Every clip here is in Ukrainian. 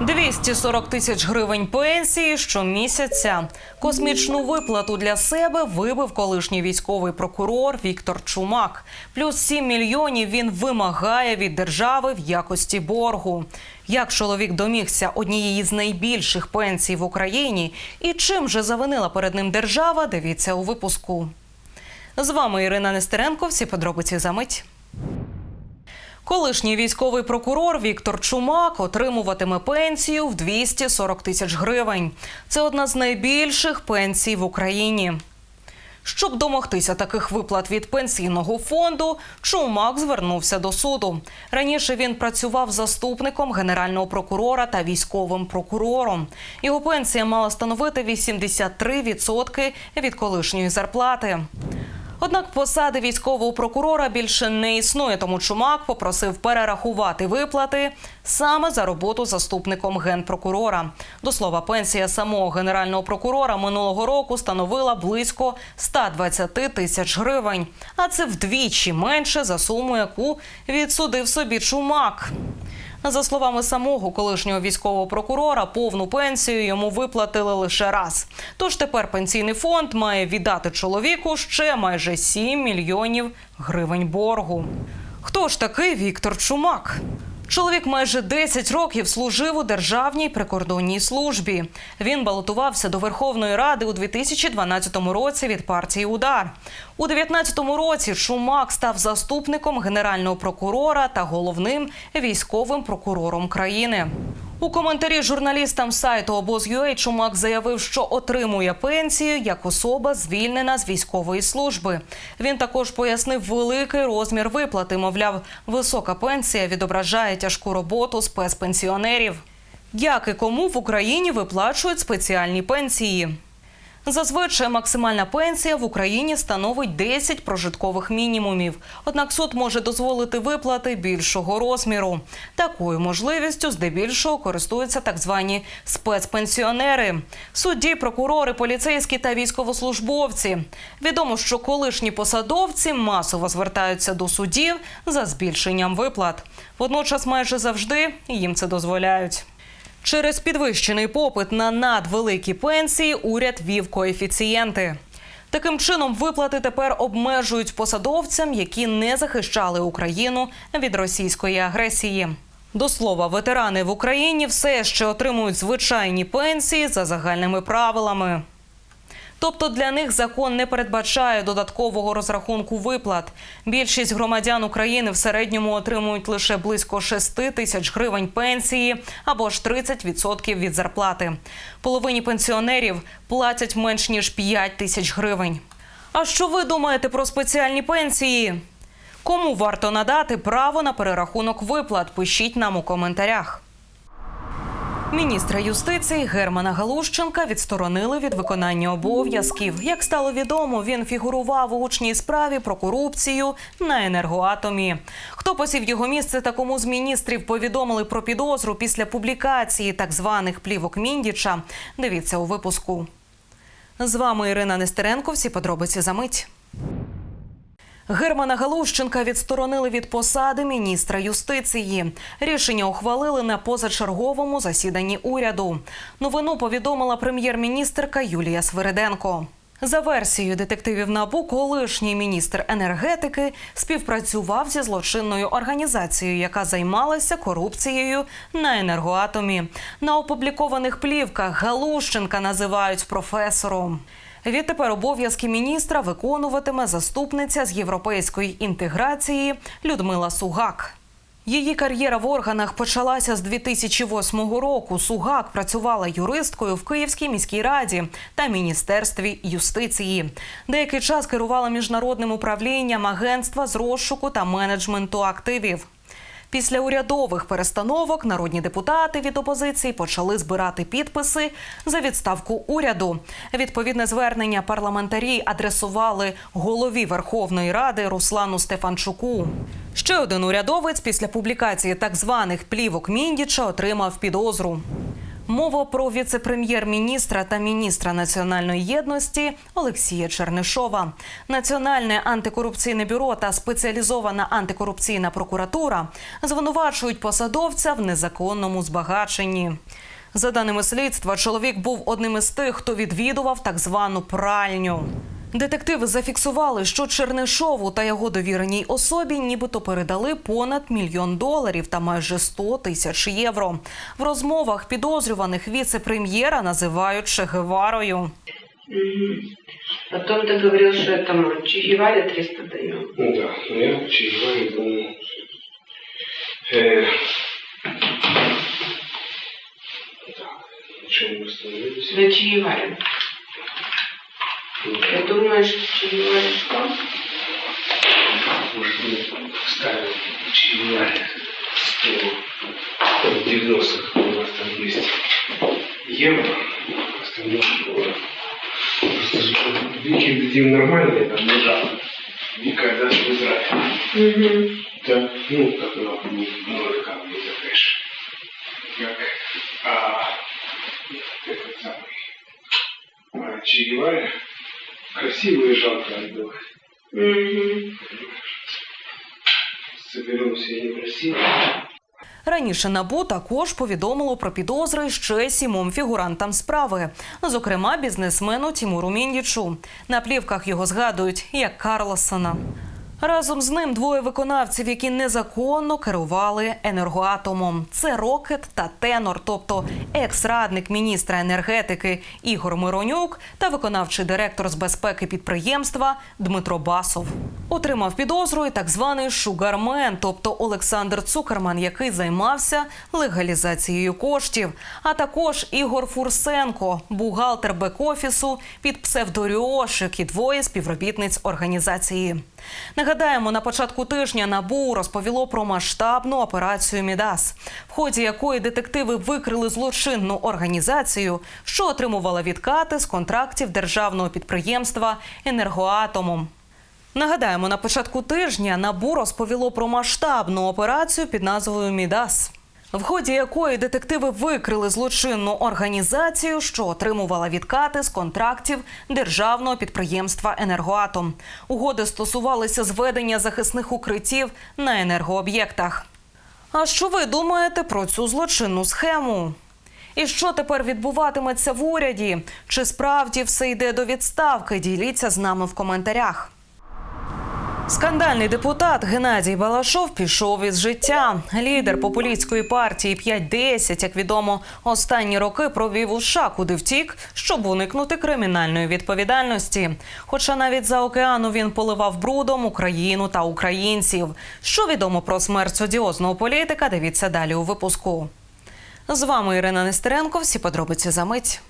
240 тисяч гривень пенсії щомісяця. Космічну виплату для себе вибив колишній військовий прокурор Віктор Чумак. Плюс 7 мільйонів він вимагає від держави в якості боргу. Як чоловік домігся однієї з найбільших пенсій в Україні і чим же завинила перед ним держава? Дивіться у випуску. З вами Ірина Нестеренко. Всі подробиці за мить. Колишній військовий прокурор Віктор Чумак отримуватиме пенсію в 240 тисяч гривень. Це одна з найбільших пенсій в Україні. Щоб домогтися таких виплат від пенсійного фонду, Чумак звернувся до суду. Раніше він працював заступником генерального прокурора та військовим прокурором. Його пенсія мала становити 83% від колишньої зарплати. Однак посади військового прокурора більше не існує, тому Чумак попросив перерахувати виплати саме за роботу заступником генпрокурора. До слова, пенсія самого генерального прокурора минулого року становила близько 120 тисяч гривень, а це вдвічі менше за суму, яку відсудив собі Чумак. За словами самого колишнього військового прокурора, повну пенсію йому виплатили лише раз. Тож тепер пенсійний фонд має віддати чоловіку ще майже 7 мільйонів гривень боргу. Хто ж такий Віктор Чумак? Чоловік майже 10 років служив у державній прикордонній службі. Він балотувався до Верховної Ради у 2012 році від партії Удар. У 2019 році Шумак став заступником генерального прокурора та головним військовим прокурором країни. У коментарі журналістам сайту обоз.ua Чумак заявив, що отримує пенсію як особа, звільнена з військової служби. Він також пояснив великий розмір виплати. Мовляв, висока пенсія відображає тяжку роботу спецпенсіонерів. Як і кому в Україні виплачують спеціальні пенсії? Зазвичай максимальна пенсія в Україні становить 10 прожиткових мінімумів. Однак суд може дозволити виплати більшого розміру. Такою можливістю здебільшого користуються так звані спецпенсіонери. Судді, прокурори, поліцейські та військовослужбовці. Відомо, що колишні посадовці масово звертаються до судів за збільшенням виплат. Водночас, майже завжди їм це дозволяють. Через підвищений попит на надвеликі пенсії уряд вів коефіцієнти. Таким чином, виплати тепер обмежують посадовцям, які не захищали Україну від російської агресії. До слова, ветерани в Україні все ще отримують звичайні пенсії за загальними правилами. Тобто для них закон не передбачає додаткового розрахунку виплат. Більшість громадян України в середньому отримують лише близько 6 тисяч гривень пенсії або ж 30% від зарплати. Половині пенсіонерів платять менш ніж 5 тисяч гривень. А що ви думаєте про спеціальні пенсії? Кому варто надати право на перерахунок виплат? Пишіть нам у коментарях. Міністра юстиції Германа Галущенка відсторонили від виконання обов'язків. Як стало відомо, він фігурував у гучній справі про корупцію на енергоатомі. Хто посів його місце та кому з міністрів повідомили про підозру після публікації так званих плівок Міндіча? Дивіться у випуску. З вами Ірина Нестеренко. Всі подробиці за мить. Германа Галущенка відсторонили від посади міністра юстиції. Рішення ухвалили на позачерговому засіданні уряду. Новину повідомила прем'єр-міністрка Юлія Свириденко. За версією детективів НАБУ, колишній міністр енергетики співпрацював зі злочинною організацією, яка займалася корупцією на енергоатомі. На опублікованих плівках Галущенка називають професором. Відтепер обов'язки міністра виконуватиме заступниця з європейської інтеграції Людмила Сугак. Її кар'єра в органах почалася з 2008 року. Сугак працювала юристкою в Київській міській раді та міністерстві юстиції. Деякий час керувала міжнародним управлінням агентства з розшуку та менеджменту активів. Після урядових перестановок народні депутати від опозиції почали збирати підписи за відставку уряду. Відповідне звернення парламентарі адресували голові Верховної Ради Руслану Стефанчуку. Ще один урядовець після публікації так званих плівок Міндіча отримав підозру. Мова про віце-прем'єр-міністра та міністра національної єдності Олексія Чернишова. Національне антикорупційне бюро та спеціалізована антикорупційна прокуратура звинувачують посадовця в незаконному збагаченні. За даними слідства, чоловік був одним із тих, хто відвідував так звану пральню. Детективи зафіксували, що Чернишову та його довіреній особі нібито передали понад мільйон доларів та майже 100 тисяч євро. В розмовах підозрюваних віце-прем'єра називають Чегеварою. Мгм. Потом ты говорил, что этому Чигеваре 300 даем. Ну да, но я чаевые думаю. Э, так, на чем мы остановились? На Чигеваре. Ты думаешь, Чигеваре что? Может, мы ставим чаевые 100, там, 90 у нас там есть евро, остальное доллар. Просто же Вики дадим нормальные, там лежат. Вика даст в. Угу. Да, ну, как она много камней за кэш. Как, а, этот самый, а, Че красиво и жалко отдавать. Угу. Соберемся и некрасиво. Раніше набу також повідомило про підозри ще сімом фігурантам справи, зокрема бізнесмену Тімуру Міндічу. На плівках його згадують як Карлосона. Разом з ним двоє виконавців, які незаконно керували енергоатомом. Це Рокет та Тенор, тобто екс-радник міністра енергетики Ігор Миронюк та виконавчий директор з безпеки підприємства Дмитро Басов. Отримав підозру і так званий шугармен, тобто Олександр Цукерман, який займався легалізацією коштів, а також Ігор Фурсенко, бухгалтер бек-офісу під псевдоріошик і двоє співробітниць організації. Нагадаємо, на початку тижня набу розповіло про масштабну операцію Мідас, в ході якої детективи викрили злочинну організацію, що отримувала відкати з контрактів державного підприємства енергоатомом. Нагадаємо, на початку тижня набу розповіло про масштабну операцію під назвою Мідас. В ході якої детективи викрили злочинну організацію, що отримувала відкати з контрактів державного підприємства Енергоатом. Угоди стосувалися зведення захисних укриттів на енергооб'єктах. А що ви думаєте про цю злочинну схему? І що тепер відбуватиметься в уряді? Чи справді все йде до відставки? Діліться з нами в коментарях. Скандальний депутат Геннадій Балашов пішов із життя. Лідер популістської партії 5-10, як відомо, останні роки провів у США, куди втік, щоб уникнути кримінальної відповідальності. Хоча навіть за океану він поливав брудом Україну та українців. Що відомо про смерть одіозного політика? Дивіться далі у випуску. З вами Ірина Нестеренко. Всі подробиці за мить.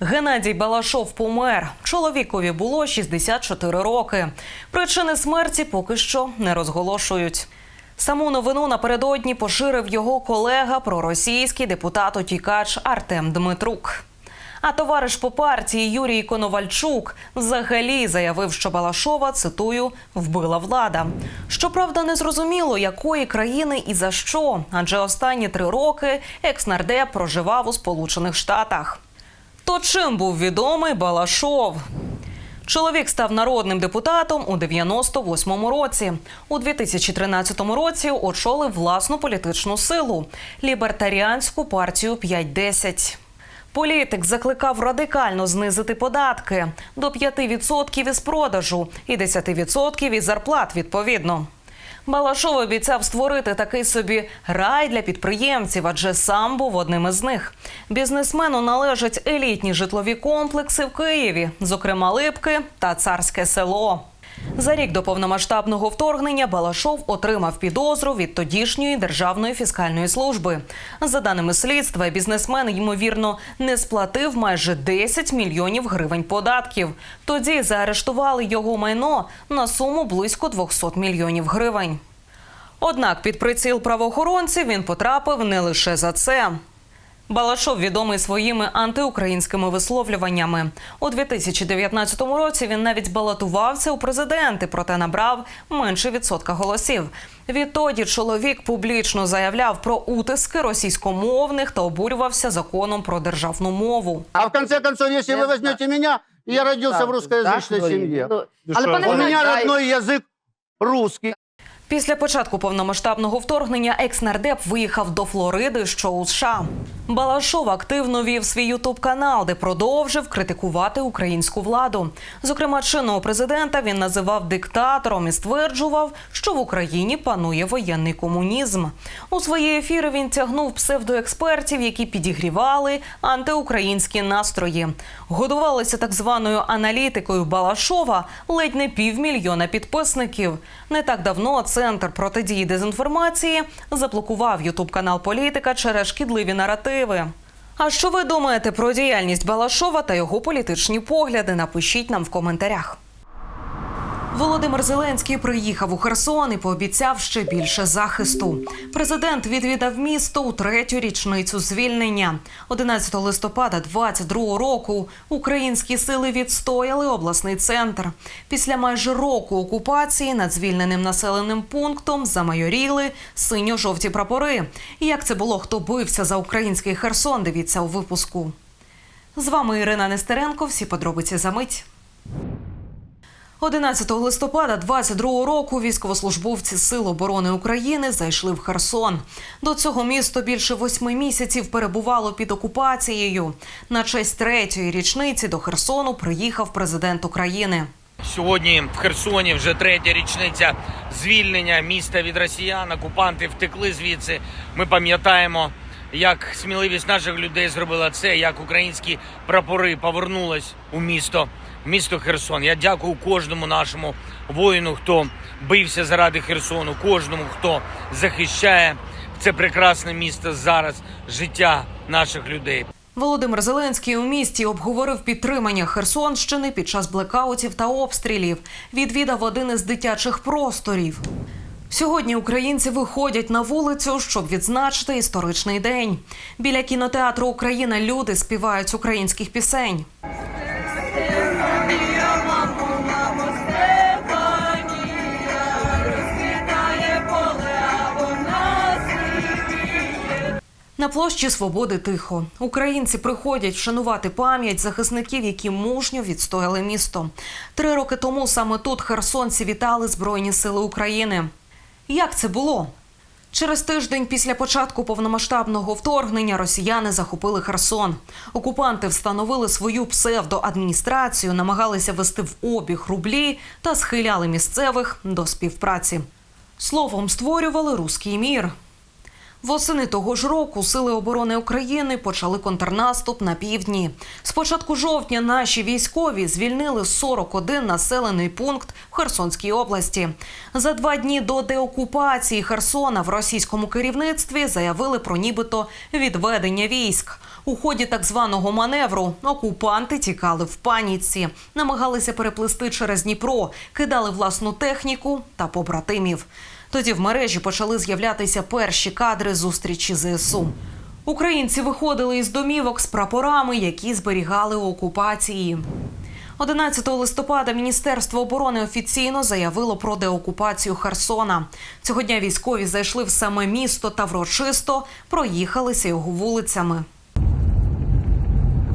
Геннадій Балашов помер. Чоловікові було 64 роки. Причини смерті поки що не розголошують. Саму новину напередодні поширив його колега проросійський депутат утікач Артем Дмитрук. А товариш по партії Юрій Коновальчук взагалі заявив, що Балашова цитую вбила влада. Щоправда, не зрозуміло, якої країни і за що, адже останні три роки екс-нардеп проживав у Сполучених Штатах. То чим був відомий Балашов? Чоловік став народним депутатом у 98-му році. У 2013 році очолив власну політичну силу лібертаріанську партію 5-10. Політик закликав радикально знизити податки до 5% із продажу і 10% із зарплат відповідно. Балашов обіцяв створити такий собі рай для підприємців, адже сам був одним із них. Бізнесмену належать елітні житлові комплекси в Києві, зокрема Липки та Царське село. За рік до повномасштабного вторгнення Балашов отримав підозру від тодішньої державної фіскальної служби. За даними слідства, бізнесмен ймовірно не сплатив майже 10 мільйонів гривень податків. Тоді заарештували його майно на суму близько 200 мільйонів гривень. Однак під приціл правоохоронців він потрапив не лише за це. Балашов відомий своїми антиукраїнськими висловлюваннями. У 2019 році він навіть балотувався у президенти, проте набрав менше відсотка голосів. Відтоді чоловік публічно заявляв про утиски російськомовних та обурювався законом про державну мову. А в конце концов, если вы возьмете меня, я родился в русскоязычной семье. Але пане У Геннадій, меня а- родной язык русский. Після початку повномасштабного вторгнення екс-нардеп виїхав до Флориди, що у США. Балашов активно вів свій ютуб канал, де продовжив критикувати українську владу. Зокрема, чинного президента він називав диктатором і стверджував, що в Україні панує воєнний комунізм. У свої ефіри він тягнув псевдоекспертів, які підігрівали антиукраїнські настрої. Годувалися так званою аналітикою Балашова ледь не півмільйона підписників. Не так давно центр протидії дезінформації заблокував ютуб канал політика через шкідливі наративи. А що ви думаєте про діяльність Балашова та його політичні погляди? Напишіть нам в коментарях. Володимир Зеленський приїхав у Херсон і пообіцяв ще більше захисту. Президент відвідав місто у третю річницю звільнення. 11 листопада 22 року українські сили відстояли обласний центр. Після майже року окупації над звільненим населеним пунктом замайоріли синьо-жовті прапори. І як це було, хто бився за український Херсон? Дивіться у випуску. З вами Ірина Нестеренко. Всі подробиці за мить. 11 листопада 22 року військовослужбовці Сил оборони України зайшли в Херсон. До цього місто більше восьми місяців перебувало під окупацією. На честь третьої річниці до Херсону приїхав президент України. Сьогодні в Херсоні вже третя річниця звільнення міста від росіян. Окупанти втекли звідси. Ми пам'ятаємо, як сміливість наших людей зробила це, як українські прапори повернулись у місто, місто Херсон. Я дякую кожному нашому воїну, хто бився заради Херсону, кожному, хто захищає це прекрасне місто зараз, життя наших людей. Володимир Зеленський у місті обговорив підтримання Херсонщини під час блекаутів та обстрілів. Відвідав один із дитячих просторів. Сьогодні українці виходять на вулицю, щоб відзначити історичний день. Біля кінотеатру Україна люди співають українських пісень. На площі Свободи тихо. Українці приходять вшанувати пам'ять захисників, які мужньо відстояли місто. Три роки тому саме тут херсонці вітали Збройні Сили України. Як це було? Через тиждень після початку повномасштабного вторгнення росіяни захопили Херсон. Окупанти встановили свою псевдоадміністрацію, намагалися вести в обіг рублі та схиляли місцевих до співпраці. Словом, створювали руський мір. Восени того ж року Сили оборони України почали контрнаступ на півдні. З початку жовтня наші військові звільнили 41 населений пункт в Херсонській області. За два дні до деокупації Херсона в російському керівництві заявили про нібито відведення військ. У ході так званого маневру окупанти тікали в паніці, намагалися переплисти через Дніпро, кидали власну техніку та побратимів. Тоді в мережі почали з'являтися перші кадри зустрічі ЗСУ. Українці виходили із домівок з прапорами, які зберігали у окупації. 11 листопада Міністерство оборони офіційно заявило про деокупацію Херсона. Цього дня військові зайшли в саме місто та врочисто проїхалися його вулицями.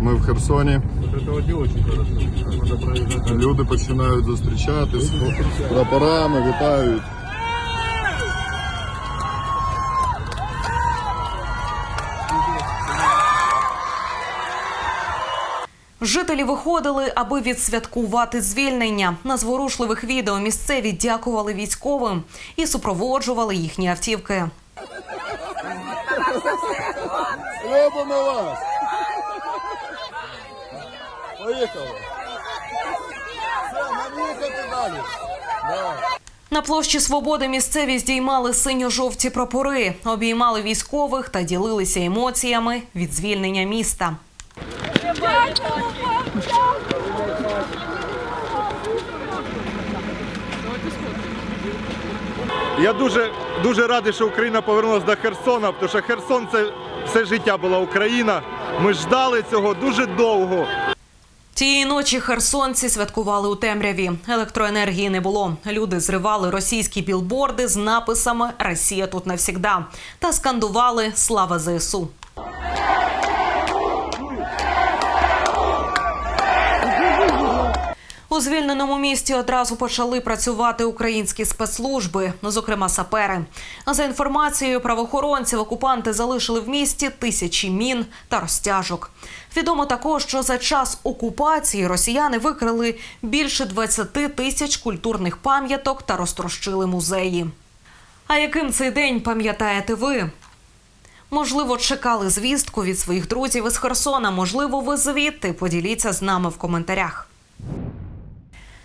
Ми в Херсоні. Люди починають зустрічатись з прапорами, вітають. Жителі виходили, аби відсвяткувати звільнення. На зворушливих відео місцеві дякували військовим і супроводжували їхні автівки. Любимо вас! Поїхали! Все, далі! На площі Свободи місцеві здіймали синьо-жовті прапори, обіймали військових та ділилися емоціями від звільнення міста. Я дуже, дуже радий, що Україна повернулася до Херсона, тому що Херсон це все життя була Україна. Ми ждали цього дуже довго. Тієї ночі херсонці святкували у темряві. Електроенергії не було. Люди зривали російські білборди з написами Росія тут навсігда та скандували Слава ЗСУ. У звільненому місті одразу почали працювати українські спецслужби, ну, зокрема сапери. За інформацією правоохоронців, окупанти залишили в місті тисячі мін та розтяжок. Відомо також, що за час окупації росіяни викрили більше 20 тисяч культурних пам'яток та розтрощили музеї. А яким цей день пам'ятаєте ви? Можливо, чекали звістку від своїх друзів із Херсона. Можливо, ви звідти поділіться з нами в коментарях.